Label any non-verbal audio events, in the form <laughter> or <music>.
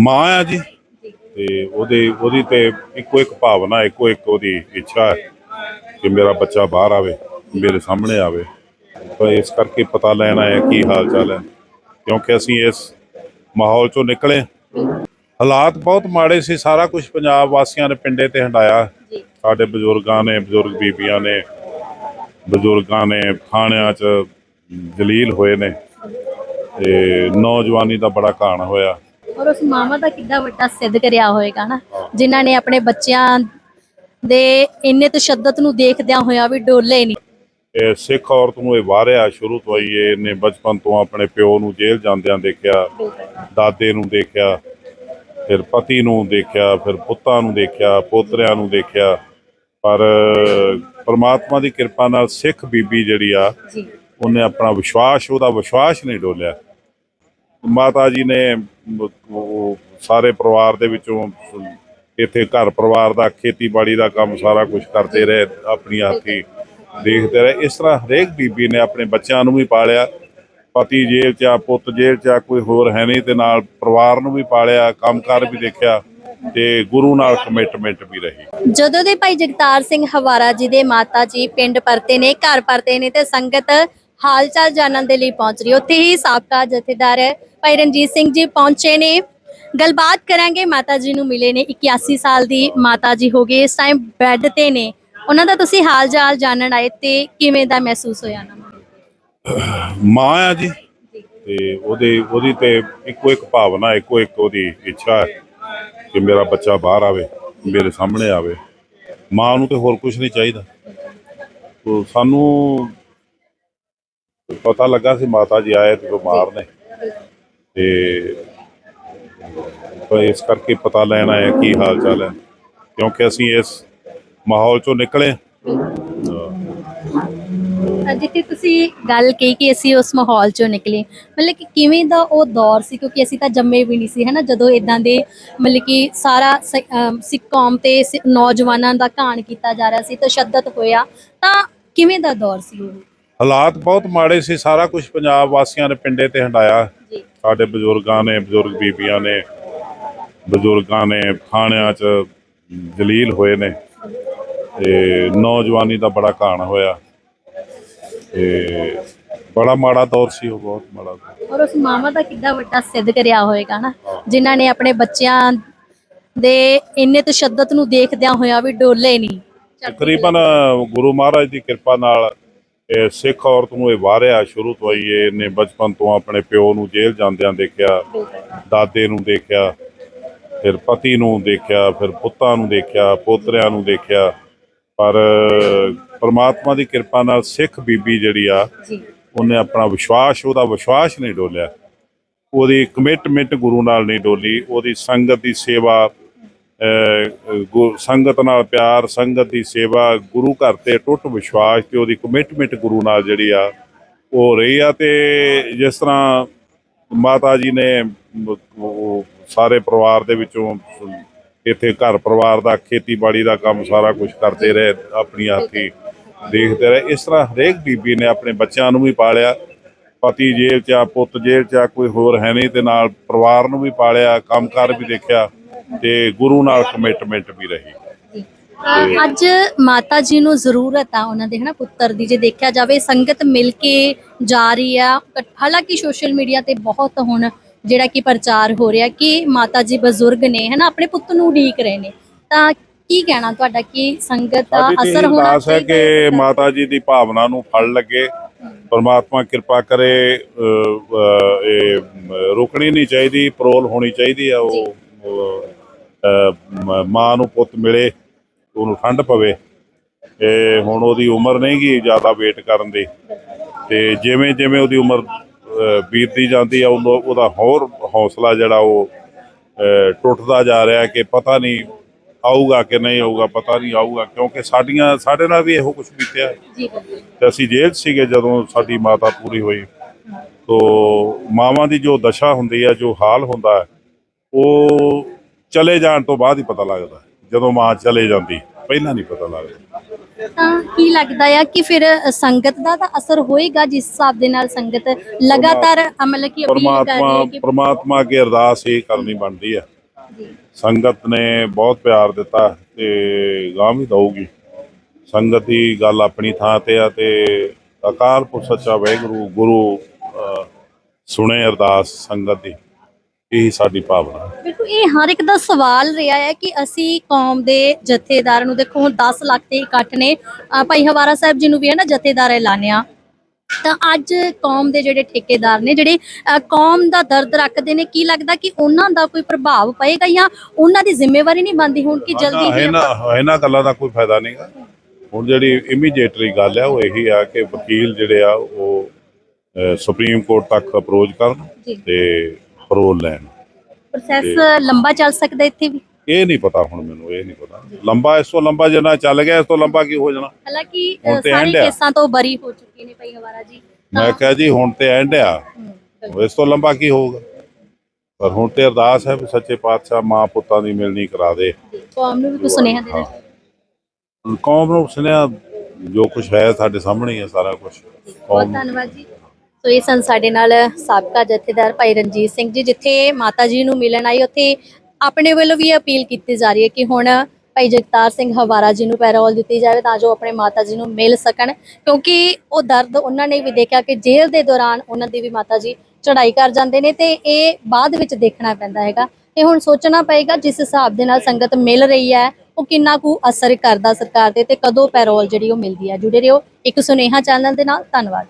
ਮਾਂ ਆ ਜੀ। ਤੇ ਉਹਦੇ ਉਹਦੀ ਤੇ ਇੱਕੋ ਇੱਕ ਭਾਵਨਾ ਇੱਕੋ ਇੱਕ ਉਹਦੀ ਇੱਛਾ ਹੈ ਕਿ ਮੇਰਾ ਬੱਚਾ ਬਾਹਰ ਆਵੇ ਮੇਰੇ ਸਾਹਮਣੇ ਆਵੇ। ਤਾਂ ਇਸ ਕਰਕੇ ਪਤਾ ਲੈਣ ਆਇਆ ਕੀ ਹਾਲ ਚਾਲ ਹੈ। ਕਿਉਂਕਿ ਅਸੀਂ ਇਸ ਮਾਹੌਲ ਚੋਂ ਨਿਕਲੇ ਹਾਲਾਤ ਬਹੁਤ ਮਾੜੇ ਸੀ ਸਾਰਾ ਕੁਝ ਪੰਜਾਬ ਵਾਸੀਆਂ ਨੇ ਪਿੰਡੇ ਤੇ ਹੰਡਾਇਆ। ਸਾਡੇ ਬਜ਼ੁਰਗਾਂ ਨੇ ਬਜ਼ੁਰਗ ਬੀਬੀਆਂ ਨੇ ਬਜ਼ੁਰਗਾਂ ਨੇ ਥਾਣਿਆਂ 'ਚ ਜਲੀਲ ਹੋਏ ਨੇ। ਤੇ ਨੌਜਵਾਨੀ ਦਾ ਬੜਾ ਘਾਣ ਹੋਇਆ। ਔਰ ਉਸ ਮਾਮਾ ਦਾ ਕਿੱਡਾ ਵੱਡਾ ਸਿੱਧ ਕਰਿਆ ਹੋਏਗਾ ਨਾ। ਜਿਨ੍ਹਾਂ ਨੇ ਆਪਣੇ ਬੱਚਿਆਂ ਦੇ ਇੰਨੇ ਤਸ਼ੱਦਦ ਨੂੰ ਦੇਖਦਿਆਂ ਹੋਇਆ ਵੀ ਡੋਲੇ ਨਹੀਂ ਇਹ ਸਿੱਖ ਔਰਤ ਨੂੰ ਇਹ ਵਾਰਿਆ ਸ਼ੁਰੂ ਤੋਂ ਹੀ ਇਹ ਇਹਨੇ ਬਚਪਨ ਤੋਂ ਆਪਣੇ ਪਿਓ ਨੂੰ ਜੇਲ੍ਹ ਜਾਂਦਿਆਂ ਦੇਖਿਆ ਦਾਦੇ ਨੂੰ ਦੇਖਿਆ ਫਿਰ ਪਤੀ ਨੂੰ ਦੇਖਿਆ ਫਿਰ ਪੁੱਤਾਂ ਨੂੰ ਦੇਖਿਆ ਪੋਤਰਿਆਂ ਨੂੰ ਦੇਖਿਆ। ਪਰ ਪਰਮਾਤਮਾ ਦੀ ਕਿਰਪਾ ਨਾਲ ਸਿੱਖ ਬੀਬੀ ਜਿਹੜੀ ਆ ਜੀ। ਉਹਨੇ ਆਪਣਾ ਵਿਸ਼ਵਾਸ ਉਹਦਾ ਵਿਸ਼ਵਾਸ ਨਹੀਂ ਡੋਲਿਆ। ਮਾਤਾ ਜੀ ਨੇ ਮ- ਸਾਰੇ ਪਰਿਵਾਰ ਦੇ ਵਿੱਚੋਂ ਇੱਥੇ ਘਰ ਪਰਿਵਾਰ ਦਾ, ਖੇਤੀਬਾੜੀ ਦਾ ਕੰਮ ਸਾਰਾ ਕੁਝ ਕਰਦੇ ਰਹੇ, ਆਪਣੀ ਹੱਥੀ ਦੇਖਦੇ ਰਹੇ। ਇਸ ਤਰ੍ਹਾਂ ਹਰੇਕ ਬੀਬੀ ਨੇ ਆਪਣੇ ਬੱਚਿਆਂ ਨੂੰ ਵੀ ਪਾਲਿਆ। ਪਤੀ ਜੇਲ੍ਹ 'ਚ ਆ, ਪੁੱਤ ਜੇਲ੍ਹ 'ਚ ਆ, ਕੋਈ ਹੋਰ ਹੈ ਨਹੀਂ ਤੇ ਨਾਲ ਪਰਿਵਾਰ ਨੂੰ ਵੀ ਪਾਲਿਆ, ਕੰਮਕਾਰ ਵੀ ਦੇਖਿਆ ਤੇ ਗੁਰੂ ਨਾਲ ਕਮਿਟਮੈਂਟ ਵੀ ਰਹੀ। ਜਦੋਂ ਦੇ ਭਾਈ ਜਗਤਾਰ ਸਿੰਘ ਹਵਾਰਾ ਜੀ ਦੇ ਮਾਤਾ ਜੀ ਪਿੰਡ ਪਰਤੇ ਨੇ, ਘਰ ਪਰਤੇ ਨੇ ਤੇ ਸੰਗਤ ਹਾਲਚਾਲ ਜਾਣਨ ਦੇ ਲਈ ਪਹੁੰਚ ਰਹੀ ਉੱਥੇ ਹੀ ਸਾਬਕਾ ਜਥੇਦਾਰ ਭਾਈ ਰਣਜੀਤ ਸਿੰਘ ਜੀ ਪਹੁੰਚੇ ਨੇ। ਗੱਲਬਾਤ ਕਰਾਂਗੇ, ਮਾਤਾ ਜੀ ਨੂੰ ਮਿਲੇ ਨੇ 81 ਸਾਲ ਦੀ ਮਾਤਾ ਜੀ ਹੋ ਗਏ, ਇਸ ਟਾਈਮ ਬੈੱਡ ਤੇ ਨੇ। ਉਹਨਾਂ ਦਾ ਤੁਸੀਂ ਹਾਲ ਜਾਣਨ ਆਏ ਤੇ ਕਿਵੇਂ ਦਾ ਮਹਿਸੂਸ ਹੋਇਆ ਨਾ? <coughs> ਮਾਂ ਆ ਜੀ, ਤੇ ਉਹਦੇ, ਉਹਦੀ ਤੇ ਇੱਕੋ ਇੱਕ ਭਾਵਨਾ, ਇੱਕੋ ਇੱਕ ਉਹਦੀ ਇੱਛਾ ਹੈ ਕਿ ਮੇਰਾ ਬੱਚਾ ਬਾਹਰ ਆਵੇ, ਮੇਰੇ ਸਾਹਮਣੇ ਆਵੇ। ਮਾਂ ਨੂੰ ਤੇ ਹੋਰ ਕੁਝ ਨਹੀਂ ਚਾਹੀਦਾ। ਤੋ ਸਾਨੂੰ ਪਤਾ ਲੱਗਾ ਸੀ ਮਾਤਾ ਜੀ ਆਏ ਤੇ ਬਿਮਾਰ ਨੇ। ਤੇ ਤਾਂ ਇਸ ਕਰਕੇ ਪਤਾ ਲੈਣ ਆਇਆ ਕੀ ਹਾਲ ਚਾਲ ਹੈ। ਕਿਉਂਕਿ ਅਸੀਂ ਇਸ ਮਾਹੌਲ ਚੋਂ ਨਿਕਲੇ। ਜਿੱਥੇ ਤੁਸੀਂ ਗੱਲ ਕਹੀ ਕਿ ਅਸੀਂ ਉਸ ਮਾਹੌਲ ਚੋਂ ਨਿਕਲੇ। ਮਤਲਬ ਕਿ ਕਿਵੇਂ ਦਾ ਉਹ ਦੌਰ ਸੀ? ਕਿਉਂਕਿ ਅਸੀਂ ਤਾਂ ਜੰਮੇ ਵੀ ਨਹੀਂ ਸੀ, ਹਨਾ? ਜਦੋਂ ਇਦਾਂ ਦੇ ਮਤਲਬ ਕਿ ਸਾਰਾ ਸਿੱਖ ਕੌਮ ਤੇ ਨੌਜਵਾਨਾਂ ਦਾ ਘਾਣ ਕੀਤਾ ਜਾ ਰਿਹਾ ਸੀ, ਤਸ਼ੱਦਦ ਹੋਇਆ, ਤਾਂ ਕਿਵੇਂ ਦਾ ਦੌਰ ਸੀ ਉਹ? ਹਾਲਾਤ ਬਹੁਤ ਮਾੜੇ ਸੀ ਸਾਰਾ ਕੁਝ ਪੰਜਾਬ ਵਾਸੀਆਂ ਨੇ ਪਿੰਡੇ ਤੇ ਹੰਡਾਇਆ। ਸਾਡੇ ਬਜ਼ੁਰਗਾਂ ਨੇ ਬਜ਼ੁਰਗ ਬੀਬੀਆਂ ਨੇ ਬਜ਼ੁਰਗਾਂ ਨੇ ਥਾਣਿਆਂ 'ਚ ਜਲੀਲ ਹੋਏ ਨੇ ਤੇ ਨੌਜਵਾਨੀ ਦਾ ਬੜਾ ਘਾਣ ਹੋਇਆ। ਤੇ ਬੜਾ ਮਾੜਾ ਦੌਰ ਸੀ ਉਹ ਬਹੁਤ ਮਾੜਾ। ਔਰ ਉਸ ਮਾਮਾ ਦਾ ਕਿੱਡਾ ਵੱਡਾ ਸਿੱਧ ਕਰਿਆ ਹੋਏਗਾ ਨਾ ਜਿਨ੍ਹਾਂ ਨੇ ਆਪਣੇ ਬੱਚਿਆਂ ਦੇ ਇੰਨੇ ਤਸ਼ੱਦਦ ਨੂੰ ਦੇਖਦਿਆਂ ਹੋਇਆ ਵੀ ਡੋਲੇ ਨਹੀਂ ਤਕਰੀਬਨ ਗੁਰੂ ਮਹਾਰਾਜ ਦੀ ਕਿਰਪਾ ਨਾਲ ਇਹ ਸਿੱਖ ਔਰਤ ਨੂੰ ਇਹ ਵਾਰਿਆ ਸ਼ੁਰੂ ਤੋਂ ਹੀ ਇਹ ਇਹਨੇ ਬਚਪਨ ਤੋਂ ਆਪਣੇ ਪਿਓ ਨੂੰ ਜੇਲ੍ਹ ਜਾਂਦਿਆਂ ਦੇਖਿਆ ਦਾਦੇ ਨੂੰ ਦੇਖਿਆ ਫਿਰ ਪਤੀ ਨੂੰ ਦੇਖਿਆ ਫਿਰ ਪੁੱਤਾਂ ਨੂੰ ਦੇਖਿਆ ਪੋਤਰਿਆਂ ਨੂੰ ਦੇਖਿਆ। ਪਰ ਪਰਮਾਤਮਾ ਦੀ ਕਿਰਪਾ ਨਾਲ ਸਿੱਖ ਬੀਬੀ ਜਿਹੜੀ ਆ ਉਹਨੇ ਆਪਣਾ ਵਿਸ਼ਵਾਸ ਉਹਦਾ ਵਿਸ਼ਵਾਸ ਨਹੀਂ ਡੋਲਿਆ। ਉਹਦੀ ਕਮਿਟਮੈਂਟ ਗੁਰੂ ਨਾਲ ਨਹੀਂ ਡੋਲੀ। ਉਹਦੀ ਸੰਗਤ ਦੀ ਸੇਵਾ ਸੰਗਤ ਨਾਲ ਪਿਆਰ, ਸੰਗਤ ਦੀ ਸੇਵਾ, ਗੁਰੂ ਘਰ ਤੇ ਟੁੱਟ ਵਿਸ਼ਵਾਸ ਤੇ ਉਹਦੀ ਕਮਿਟਮੈਂਟ ਗੁਰੂ ਨਾਲ ਜਿਹੜੀ ਆ, ਉਹ ਰਹੀ ਆ ਤੇ ਜਿਸ ਤਰ੍ਹਾਂ ਮਾਤਾ ਜੀ ਨੇ ਉਹ ਸਾਰੇ ਪਰਿਵਾਰ ਦੇ ਵਿੱਚੋਂ ਇੱਥੇ ਘਰ ਪਰਿਵਾਰ ਦਾ, ਖੇਤੀਬਾੜੀ ਦਾ ਕੰਮ ਸਾਰਾ ਕੁਝ ਕਰਦੇ ਰਹੇ, ਆਪਣੀ ਹੱਥੀ ਦੇਖਦੇ ਰਹੇ। ਇਸ ਤਰ੍ਹਾਂ ਹਰੇਕ ਬੀਬੀ ਨੇ ਆਪਣੇ ਬੱਚਿਆਂ ਨੂੰ ਵੀ ਪਾਲਿਆ। ਪਤੀ ਜੇਲ੍ਹ 'ਚ ਆ, ਪੁੱਤ ਜੇਲ੍ਹ 'ਚ ਆ, ਕੋਈ ਹੋਰ ਹੈ ਨਹੀਂ ਤੇ ਨਾਲ ਪਰਿਵਾਰ ਨੂੰ ਵੀ ਪਾਲਿਆ, ਕੰਮਕਾਰ ਵੀ ਦੇਖਿਆ। ਤੇ ਗੁਰੂ ਨਾਲ ਕਮਿਟਮੈਂਟ ਵੀ ਰਹੀ। ਅੱਜ ਮਾਤਾ ਜੀ ਨੂੰ ਜ਼ਰੂਰਤ ਆ ਉਹਨਾਂ ਦੇ ਹਨਾ ਪੁੱਤਰ ਦੀ ਜੇ ਦੇਖਿਆ ਜਾਵੇ ਸੰਗਤ ਮਿਲ ਕੇ ਜਾ ਰਹੀ ਆ। ਹਾਲਾਂਕਿ ਸੋਸ਼ਲ ਮੀਡੀਆ ਤੇ ਬਹੁਤ ਹੁਣ ਜਿਹੜਾ ਕਿ ਪ੍ਰਚਾਰ ਹੋ ਰਿਹਾ ਕਿ ਮਾਤਾ ਜੀ ਬਜ਼ੁਰਗ ਨੇ ਹਨਾ ਆਪਣੇ ਪੁੱਤ ਨੂੰ ਉਡੀਕ ਰਹੇ ਨੇ। ਤਾਂ ਕੀ ਕਹਿਣਾ ਤੁਹਾਡਾ ਕਿ ਸੰਗਤ ਦਾ ਅਸਰ ਹੋਣਾ ਹੈ ਕਿ? ਮਾਤਾ ਜੀ ਦੀ ਭਾਵਨਾ ਨੂੰ ਫਲ ਲੱਗੇ। ਪਰਮਾਤਮਾ ਕਿਰਪਾ ਕਰੇ ਇਹ ਰੁਕਣੀ ਨਹੀਂ ਚਾਹੀਦੀ ਪਰੋਲ ਹੋਣੀ ਚਾਹੀਦੀ ਆ ਉਹ ਮ- ਨੂੰ ਪੁੱਤ ਮਿਲੇ ਉਹਨੂੰ ਠੰਡ ਪਵੇ ਇਹ ਹੁਣ ਉਹਦੀ ਉਮਰ ਨਹੀਂ ਗਈ ਜ਼ਿਆਦਾ ਵੇਟ ਕਰਨ ਦੀ ਤੇ ਜਿਵੇਂ ਜਿਵੇਂ ਉਹਦੀ ਉਮਰ ਬੀਤਦੀ ਜਾਂਦੀ ਆ ਉਹਦਾ ਹੋਰ ਹੌਸਲਾ ਜਿਹੜਾ ਉਹ ਟੁੱਟਦਾ ਜਾ ਰਿਹਾ ਕਿ ਪਤਾ ਨਹੀਂ ਆਊਗਾ ਕਿ ਨਹੀਂ ਆਊਗਾ ਪਤਾ ਨਹੀਂ ਆਊਗਾ ਕਿਉਂਕਿ ਸਾਡੀਆਂ ਸਾਡੇ ਨਾਲ ਵੀ ਇਹੋ ਕੁਝ ਬੀਤਿਆ। ਤੇ ਅਸੀਂ ਜੇਲ੍ਹ ਸੀਗੇ ਜਦੋਂ ਸਾਡੀ ਮਾਤਾ ਪੂਰੀ ਹੋਈ। ਤੋ ਮਾਵਾਂ ਦੀ ਜੋ ਦਸ਼ਾ ਹੁੰਦੀ ਹੈ ਜੋ ਹਾਲ ਹੁੰਦਾ ਉਹ ਚਲੇ ਜਾਣ ਤੋਂ ਬਾਅਦ ਹੀ ਪਤਾ ਲੱਗਦਾ। ਜਦੋਂ ਮਾਂ ਚਲੇ ਜਾਂਦੀ ਪਹਿਲਾਂ ਨਹੀਂ ਪਤਾ ਲੱਗਦਾ। ਤਾਂ ਕੀ ਲੱਗਦਾ ਆ ਕਿ ਫਿਰ ਸੰਗਤ ਦਾ ਤਾਂ ਅਸਰ ਹੋਏਗਾ ਜਿਸ ਹਿਸਾਬ ਦੇ ਨਾਲ ਸੰਗਤ ਲਗਾਤਾਰ ਅਮਲ ਕੀ ਅਪੀਲ ਕਰ ਰਹੀ ਪਰਮਾਤਮਾ ਹੈ ਕਿ ਪਰਮਾਤਮਾ ਅੱਗੇ ਅਰਦਾਸ ਹੀ ਕਰਨੀ ਬਣਦੀ ਜੀ, ਸੰਗਤ ਨੇ ਬਹੁਤ ਪਿਆਰ ਦਿੱਤਾ ਤੇ ਗਾਂ ਵੀ ਦਊਗੀ। ਸੰਗਤ ਦੀ ਗੱਲ ਆਪਣੀ ਥਾਂ ਤੇ ਆ ਤੇ ਅਕਾਲ ਪੁਰਖ ਸੱਚਾ ਵਾਹਿਗੁਰੂ ਗੁਰੂ ਅਹ, ਸੁਣੇ ਅਰਦਾਸ ਸੰਗਤ ਦੀ। ਇਹੀ ਸਾਡੀ ਭਾਵਨਾ ਹੈ। ਬਿਲਕੁਲ ਇਹ ਹਰ ਇੱਕ ਦਾ ਸਵਾਲ ਰਿਹਾ ਹੈ ਕਿ ਅਸੀਂ ਕੌਮ ਦੇ ਜਥੇਦਾਰ ਨੂੰ ਦੇਖੋ ਹੁਣ 10 ਲੱਖ ਦੇ ਇਕੱਠ ਨੇ। ਅਹ ਭਾਈ ਹਵਾਰਾ ਸਾਹਿਬ ਜੀ ਨੂੰ ਵੀ ਹੈ ਨਾ ਜਥੇਦਾਰ ਐਲਾਨਿਆ। ਤਾਂ ਅੱਜ ਕੌਮ ਦੇ ਜਿਹੜੇ ਠੇਕੇਦਾਰ ਨੇ ਜਿਹੜੇ ਅਹ ਕੌਮ ਦਾ ਦਰਦ ਰੱਖਦੇ ਨੇ ਕੀ ਲੱਗਦਾ ਕਿ ਉਹਨਾਂ ਦਾ ਕੋਈ ਪ੍ਰਭਾਵ ਪਏਗਾ ਜਾਂ ਉਹਨਾਂ ਦੀ ਜ਼ਿੰਮੇਵਾਰੀ ਨਹੀਂ ਬਣਦੀ ਹੁਣ ਕਿ ਜਲਦੀ ਹੀ ਇਹਨਾਂ ਇਹਨਾਂ ਗੱਲਾਂ ਦਾ ਕੋਈ ਫਾਇਦਾ ਨਹੀਂਗਾ ਹੁਣ ਜਿਹੜੀ ਇਮੀਡੀਏਟਲੀ ਗੱਲ ਹੈ ਉਹ ਇਹੀ ਆ ਕਿ ਵਕੀਲ ਜਿਹੜੇ ਆ ਉਹ ਅਹ, ਸੁਪਰੀਮ ਕੋਰਟ ਤੱਕ ਅਪਰੋਚ ਕਰਨ ਜੀ। ਤੇ ਪਰੋਲ ਲੈਣ। ਪ੍ਰੋਸੈਸ ਲੰਬਾ ਚੱਲ ਸਕਦਾ ਇੱਥੇ ਵੀ? ਇਹ ਨਹੀਂ ਪਤਾ ਹੁਣ ਮੈਨੂੰ ਇਹ ਨਹੀਂ ਪਤਾ। ਲੰਬਾ ਇਸ ਤੋਂ ਲੰਬਾ ਜਿੰਨਾ ਚੱਲ ਗਿਆ ਇਸ ਤੋਂ ਲੰਬਾ ਕੀ ਹੋ ਜਾਣਾ? ਹਾਲਾਂਕਿ ਸਾਰੇ। ਕੇਸਾਂ ਤੋਂ ਬਰੀ ਹੋ ਚੁੱਕੇ ਨੇ ਭਾਈ ਹਵਾਰਾ ਜੀ। ਮੈਂ ਕਿਹਾ ਜੀ ਹੁਣ ਤੇ ਐਂਡ ਆ। ਇਸ ਤੋਂ ਲੰਬਾ ਕੀ ਹੋਊਗਾ? ਪਰ ਹੁਣ ਤੇ ਅਰਦਾਸ ਹੈ ਵੀ ਸੱਚੇ ਪਾਤਸ਼ਾਹ ਮਾਂ ਪੁੱਤਾਂ ਦੀ ਮਿਲਣੀ ਕਰਾ ਦੇ। ਕੌਮ ਨੂੰ ਵੀ ਕੁਝ ਸੁਨੇਹਾ ਦੇਣਾ ਕੌਮ ਨੂੰ ਸੁਨੇਹਾ ਜੋ ਕੁਝ ਹੈ ਸਾਡੇ ਸਾਹਮਣੇ ਹੀ ਹੈ ਸਾਰਾ ਕੁਝ ਬਹੁਤ ਧੰਨਵਾਦ ਜੀ। ਸੋ ਇਹ ਸਨ ਸਾਡੇ ਨਾਲ ਸਾਬਕਾ ਜਥੇਦਾਰ ਭਾਈ ਰਣਜੀਤ ਸਿੰਘ ਜੀ, ਜਿੱਥੇ ਮਾਤਾ ਜੀ ਨੂੰ ਮਿਲਣ ਆਏ, ਉੱਥੇ ਆਪਣੇ ਵੱਲੋਂ ਵੀ ਅਪੀਲ ਕੀਤੀ ਜਾ ਰਹੀ ਹੈ ਕਿ ਹੁਣ ਭਾਈ ਜਗਤਾਰ ਸਿੰਘ ਹਵਾਰਾ ਜੀ ਨੂੰ ਪੈਰੋਲ ਦਿੱਤੀ ਜਾਵੇ ਤਾਂ ਜੋ ਆਪਣੇ ਮਾਤਾ ਜੀ ਨੂੰ ਮਿਲ ਸਕਣ, ਕਿਉਂਕਿ ਉਹ ਦਰਦ ਉਹਨਾਂ ਨੇ ਵੀ ਦੇਖਿਆ ਕਿ ਜੇਲ੍ਹ ਦੇ ਦੌਰਾਨ ਉਹਨਾਂ ਦੀ ਵੀ ਮਾਤਾ ਜੀ ਚੜ੍ਹਾਈ ਕਰ ਜਾਂਦੇ ਨੇ ਤੇ ਇਹ ਬਾਅਦ ਵਿੱਚ ਦੇਖਣਾ ਪੈਂਦਾ ਹੈਗਾ। ਤੇ ਹੁਣ ਸੋਚਣਾ ਪਏਗਾ ਜਿਸ ਹਿਸਾਬ ਦੇ ਨਾਲ ਸੰਗਤ ਮਿਲ ਰਹੀ ਹੈ, ਉਹ ਕਿੰਨਾ ਕੁ ਅਸਰ ਕਰਦਾ ਸਰਕਾਰ ਦੇ ਤੇ ਕਦੋਂ ਪੈਰੋਲ ਜਿਹੜੀ ਉਹ ਮਿਲਦੀ ਹੈ। ਜੁੜੇ ਰਹੋ ਇੱਕ ਸੁਨੇਹਾ ਚੈਨਲ ਦੇ ਨਾਲ, ਧੰਨਵਾਦ।